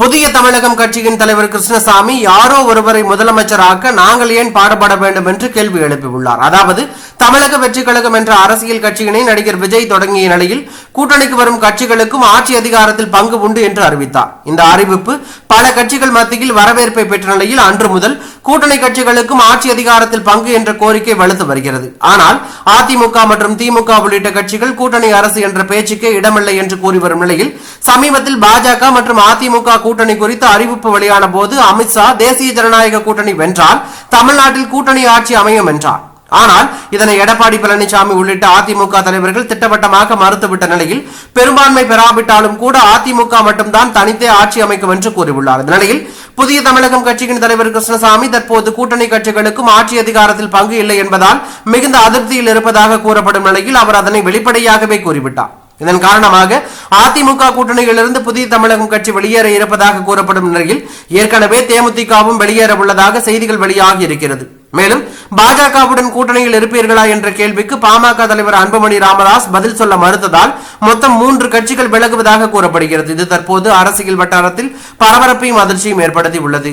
புதிய தமிழகம் கட்சியின் தலைவர் கிருஷ்ணசாமி யாரோ ஒருவரை முதலமைச்சராக்க நாங்கள் ஏன் பாடுபட வேண்டும் என்று கேள்வி எழுப்பியுள்ளார். அதாவது தமிழக வெற்றி கழகம் என்ற அரசியல் கட்சியினை நடிகர் விஜய் தொடங்கிய நிலையில் கூட்டணிக்கு வரும் கட்சிகளுக்கும் ஆட்சி அதிகாரத்தில் பங்கு உண்டு என்று அறிவித்தார். இந்த அறிவிப்பு பல கட்சிகள் மத்தியில் வரவேற்பை பெற்ற நிலையில் அன்று முதல் கூட்டணி கட்சிகளுக்கும் ஆட்சி அதிகாரத்தில் பங்கு என்ற கோரிக்கை வலுத்து வருகிறது. ஆனால் அதிமுக மற்றும் திமுக உள்ளிட்ட கட்சிகள் கூட்டணி அரசு என்ற பேச்சுக்கே இடமில்லை என்று கூறி வரும் நிலையில் சமீபத்தில் பாஜக மற்றும் அதிமுக கூட்டணி குறித்து அறிவிப்பு வெளியான போது அமித்ஷா தேசிய ஜனநாயக கூட்டணி வென்றால் தமிழ்நாட்டில் கூட்டணி ஆட்சி அமையும் என்றார். ஆனால் இதனை எடப்பாடி பழனிசாமி உள்ளிட்ட அதிமுக தலைவர்கள் திட்டவட்டமாக மறுத்துவிட்ட நிலையில் பெரும்பான்மை பெறாவிட்டாலும் கூட அதிமுக மட்டும்தான் தனித்தே ஆட்சி அமைக்கும் என்று கூறியுள்ளார். இந்த நிலையில் புதிய தமிழகம் கட்சியின் தலைவர் கிருஷ்ணசாமி தற்போது கூட்டணி கட்சிகளுக்கும் ஆட்சி அதிகாரத்தில் பங்கு இல்லை என்பதால் மிகுந்த அதிருப்தியில் இருப்பதாக கூறப்படும் நிலையில் அவர் அதனை வெளிப்படையாகவே கூறிவிட்டார். இதன் காரணமாக அதிமுக கூட்டணியிலிருந்து புதிய தமிழகம் கட்சி வெளியேற இருப்பதாக கூறப்படும் நிலையில் ஏற்கனவே தேமுதிகவும் வெளியேற உள்ளதாக செய்திகள் வெளியாகி இருக்கிறது. மேலும் பாஜகவுடன் கூட்டணியில் இருப்பீர்களா என்ற கேள்விக்கு பாமக தலைவர் அன்புமணி ராமதாஸ் பதில் சொல்ல மறுத்ததால் மொத்தம் மூன்று கட்சிகள் விலகுவதாக கூறப்படுகிறது. இது தற்போது அரசியல் வட்டாரத்தில் பரபரப்பையும் அதிர்ச்சியும் ஏற்படுத்தி உள்ளது